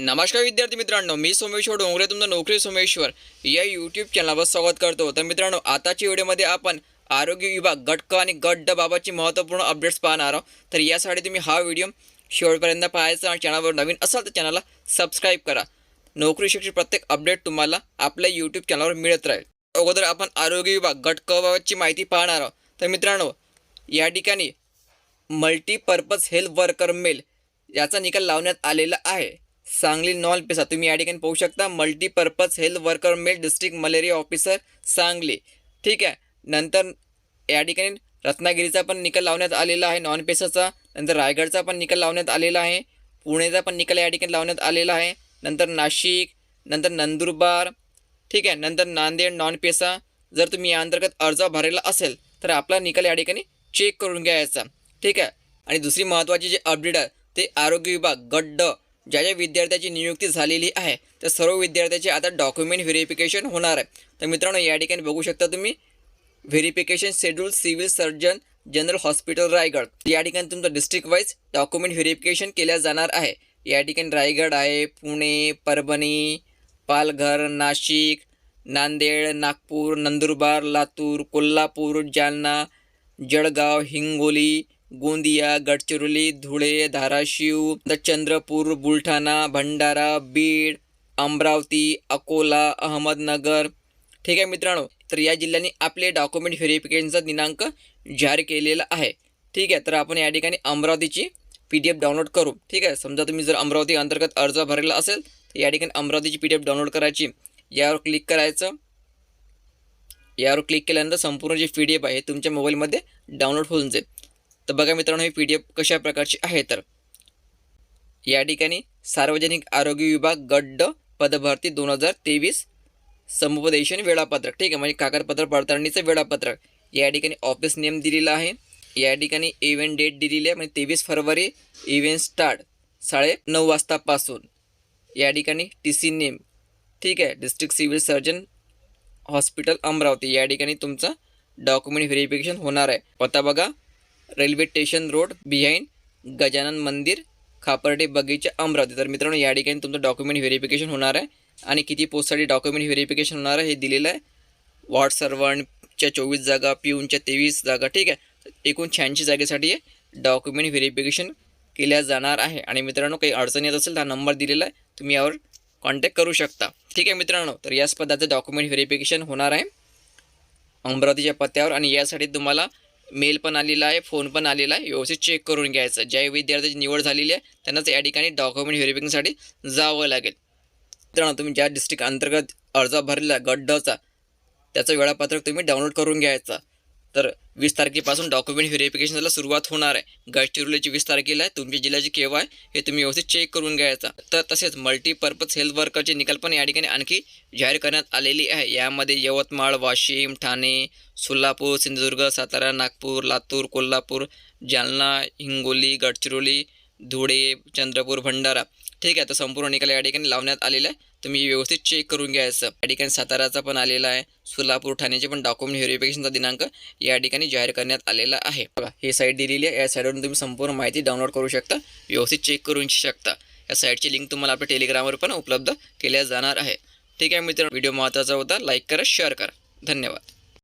नमस्कार विद्यार्थी मित्रांनो मी सोमेश्वर डोंगरे तुमचं नोकरी सोमेश्वर या यूट्यूब चॅनलवर स्वागत करतो. तर मित्रांनो आताच्या व्हिडिओमध्ये आपण आरोग्य विभाग गट क आणि गट ड बाबाची महत्त्वपूर्ण अपडेट्स पाहणार आहोत. तर यासाठी तुम्ही हा व्हिडिओ शेवटपर्यंत पाहायचा आणि चॅनलवर नवीन असाल तर चॅनलला सबस्क्राईब करा. नोकरी शिक्षण प्रत्येक अपडेट तुम्हाला आपल्या यूट्यूब चॅनलवर मिळत राहील. अगोदर आपण आरोग्य विभाग गट क बाबतची माहिती पाहणार आहोत. तर मित्रांनो या ठिकाणी मल्टीपर्पज हेल्थ वर्कर मेल याचा निकाल लावण्यात आलेला आहे. सांगली नॉन पेसा तुम्ही या ठिकाणी पाहू शकता multipurpose health worker male district malaria officer Sangli. ठीक आहे. नंतर या ठिकाणी रत्नागिरीचा पण निकाल लावण्यात आलेला आहे नॉन पेसाचा. नंतर रायगडचा पण निकाल लावण्यात आलेला आहे. पुणेचा पण निकाल या ठिकाणी लावण्यात आलेला आहे. नंतर नाशिक नंतर नंदुरबार. ठीक आहे. नंतर नांदेड नॉन पेसा. जर तुम्ही या अंतर्गत अर्ज भरलेला असेल तर आपला निकाल या ठिकाणी चेक करून घ्यायचा. ठीक आहे. आणि दुसरी महत्त्वाची जे अपडेट आहे ते आरोग्य विभाग गड्ड. ज्या ज्या विद्यार्थ्याची नियुक्ती झालेली आहे त्या सर्व विद्यार्थ्याचे आता डॉक्युमेंट व्हेरिफिकेशन होणार आहे. तर मित्रांनो या ठिकाणी बघू शकता तुम्ही verification schedule civil surgeon general hospital Raigad. या ठिकाणी तुमचं डिस्ट्रिक्ट वाईज डॉक्युमेंट व्हेरिफिकेशन केल्या जाणार आहे. या ठिकाणी रायगड आहे पुणे परभणी पालघर नाशिक नांदेड नागपूर नंदुरबार लातूर कोल्हापूर जालना जळगाव हिंगोली गोंदिया गडचिरोली धुळे धाराशिव चंद्रपूर बुलढाणा भंडारा बीड अमरावती अकोला अहमदनगर. ठीक आहे मित्रांनो तर या जिल्ह्यांनी आपले डॉक्युमेंट व्हेरिफिकेशनचा दिनांक जाहीर केलेला आहे. ठीक आहे तर आपण या ठिकाणी अमरावतीची पी डी एफ डाउनलोड करू. ठीक आहे समजा तुम्ही जर अमरावती अंतर्गत अर्ज भरलेला असेल तर या ठिकाणी अमरावतीची पी डी एफ डाउनलोड करायची. यावर क्लिक करायचं. यावर क्लिक केल्यानंतर संपूर्ण जी पी डी एफ आहे तुमच्या मोबाईलमध्ये डाउनलोड होऊन जाईल. तर बघा मित्रांनो ही पी डी एफ कशा प्रकारची आहे तर? या ठिकाणी सार्वजनिक आरोग्य विभाग गड्ड पदभरती दोन हजार तेवीस समुपदेशन वेळापत्रक ठीक आहे? म्हणजे कागदपत्र पडताळणीचं वेळापत्रक. या ठिकाणी ऑफिस नेम दिलेला आहे. या ठिकाणी इव्हेंट डेट दिलेली आहे. म्हणजे तेवीस फरवरी इव्हेंट स्टार्ट साडे नऊ वाजतापासून. या ठिकाणी टी सी नेम ठीक आहे? District civil surgeon hospital Amravati. या ठिकाणी तुमचं डॉक्युमेंट व्हेरिफिकेशन होणार आहे. पत्ता बघा. Railway station road behind Gajanan Mandir Khaparde Bagicha Amravati. तर मित्रांनो या ठिकाणी तुमचं डॉक्युमेंट व्हेरिफिकेशन होणार आहे. आणि किती पोस्टसाठी डॉक्युमेंट व्हेरिफिकेशन होणार आहे हे दिलेलं आहे. वॉर्ड सर्वंटच्या चोवीस जागा पिऊनच्या तेवीस जागा ठीक आहे? एकूण शहाऐंशी जागेसाठी डॉक्युमेंट व्हेरिफिकेशन केल्या जाणार आहे. आणि मित्रांनो काही अडचण येत असेल तर हा नंबर दिलेला आहे. तुम्ही यावर कॉन्टॅक्ट करू शकता. ठीक आहे मित्रांनो? तर याच पदाचं डॉक्युमेंट व्हेरिफिकेशन होणार आहे. अमरावतीच्या पत्त्यावर. आणि यासाठी तुम्हाला मेल पण आलेला आहे फोन पण आलेला आहे. व्यवस्थित चेक करून घ्यायचं. ज्या विद्यार्थ्याची निवड झालेली आहे त्यांनाच या ठिकाणी डॉक्युमेंट व्हेरिफिकेशनसाठी जावं लागेल. मित्रांनो तुम्ही ज्या डिस्ट्रिक्ट अंतर्गत अर्ज भरलेला गट डचा त्याचं वेळापत्रक तुम्ही डाउनलोड करून घ्यायचा. तर वीस तारखेपासून डॉक्युमेंट व्हेरिफिकेशनला सुरुवात होणार आहे. गडचिरोलीची वीस तारखेला आहे तुमच्या जिल्ह्याची केव्हा आहे हे तुम्ही व्यवस्थित चेक करून घ्यायचा. तर तसेच मल्टीपर्पज हेल्थ वर्करचे निकाल पण या ठिकाणी आणखी जाहीर करण्यात आलेली आहे. यामध्ये यवतमाळ वाशिम ठाणे सोलापूर सिंधुदुर्ग सातारा नागपूर लातूर कोल्हापूर जालना हिंगोली गडचिरोली धुळे चंद्रपूर भंडारा. ठीक आहे तर संपूर्ण निकाल या ठिकाणी लावण्यात आलेला आहे. तुम्ही व्यवस्थित चेक करून घ्यायचं या ठिकाणी साताराचा पण आलेला आहे. सोलापूर ठाण्याचे पण डॉक्युमेंट व्हेरिफिकेशनचा दिनांक या ठिकाणी जाहीर करण्यात आलेला आहे. बघा ही साईट दिलेली आहे. या साईटवरून तुम्ही संपूर्ण माहिती डाउनलोड करू शकता. व्यवस्थित चेक करू शकता. या साईटची लिंक तुम्हाला आपल्या टेलिग्रामवर पण उपलब्ध केल्या जाणार आहे. ठीक आहे मित्रांनो व्हिडिओ महत्त्वाचा होता. लाईक करा शेअर करा. धन्यवाद.